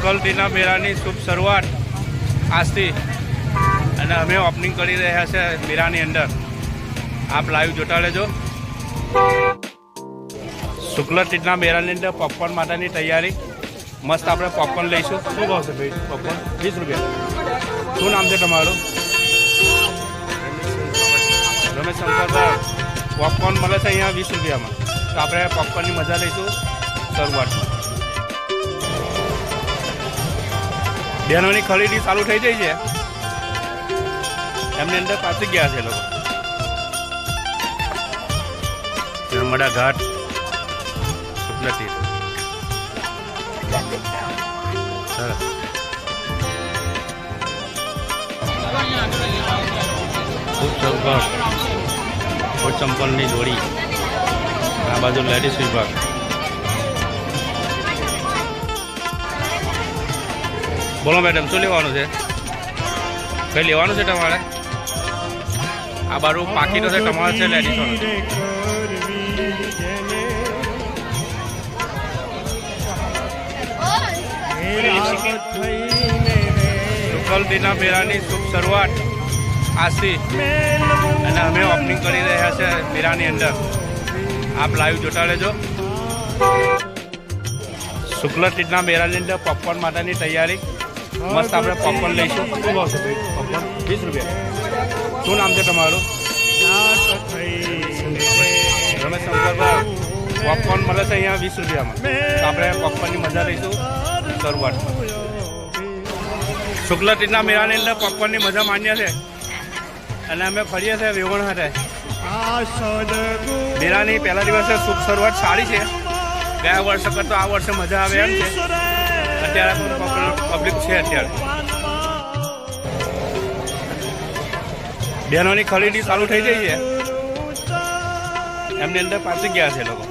સુકલતીના મેળાની શુભ શરૂઆત આજથી. અને અમે ઓપનિંગ કરી રહ્યા છે મેળાની અંદર. આપ લાઈવ જોતા લેજો શુક્લ તીજના મેળાની અંદર પોપકોર્ન માટેની તૈયારી. મસ્ત આપણે પોપકોર્ન લઈશું. શું ભાવ છે ભાઈ? પોપકોર્ન વીસ રૂપિયા. શું નામ છે તમારું? રમેશ શંકરભાઈ પોપકોર્ન મળે છે અહીંયા વીસ રૂપિયામાં. તો આપણે પોપકોર્નની મજા લઈશું શરૂઆતમાં. બહેનોની ખરીદી ચાલુ થઈ ગઈ છે. એમની અંદર પાછી ગયા છે લોકો. નર્મદા ઘાટ નથી સરસ. ચંપલ ફૂટ ચંપલની જોડી. આ બાજુ લેડીઝ વિભાગ. બોલો મેડમ શું લેવાનું છે? કઈ લેવાનું છે તમારે? આ બારું પાકીટો છે, તમારે છે લેડીઝ સુકલદીના મેળાની શુભ શરૂઆત આજથી અને અમે ઓપનિંગ કરી રહ્યા છે મેળાની અંદર. આપ લાઈવ જોતા રહેજો. શુક્લ તીજના મેળાની અંદર પપ્પન માટેની તૈયારી. મસ્ત આપણે પોપકોર્ન લઈશું. શું ભાવ છે પોપકોર્ન વીસ રૂપિયા. શું નામ છે તમારું? રમેશ શંકરભાઈ. પોપકોર્ન મળે છે અહીંયા વીસ રૂપિયામાં. તો આપણે પોપકોર્નની મજા લઈશું શરૂઆતમાં. શુક્લ તીજના મેળાની અંદર પોપકોર્નની મજા માન્ય છે. અને અમે ફરીએ છીએ વેવણ હારે મેળાની પહેલા દિવસે શુભ શરૂઆત સારી છે. ગયા વર્ષે કરતો આ વર્ષે મજા આવે એમ છે. અત્યારે પબ્લિક છે અત્યારે. બહેનોની ખરીદી ચાલુ થઈ ગઈ છે. એમની અંદર પાછી ગયા છે લોકો.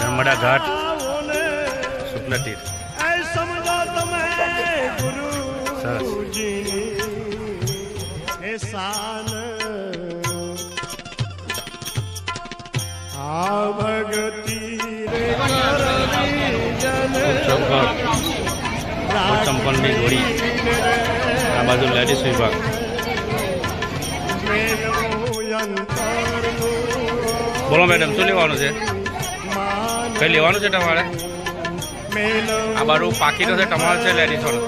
નર્મદા ઘાટ શુક્લ તીર્થ. સરસ. આ ભગતિ સામાનની ગોળી આ બાજુ લેડીઝ વિભાગ બોલો મેડમ શું લેવાનું છે કઈ લેવાનું છે તમારે આ બાજુ પાકીનો છે ટમાલ છે લેડીઝોનો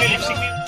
લિપસ્ટિક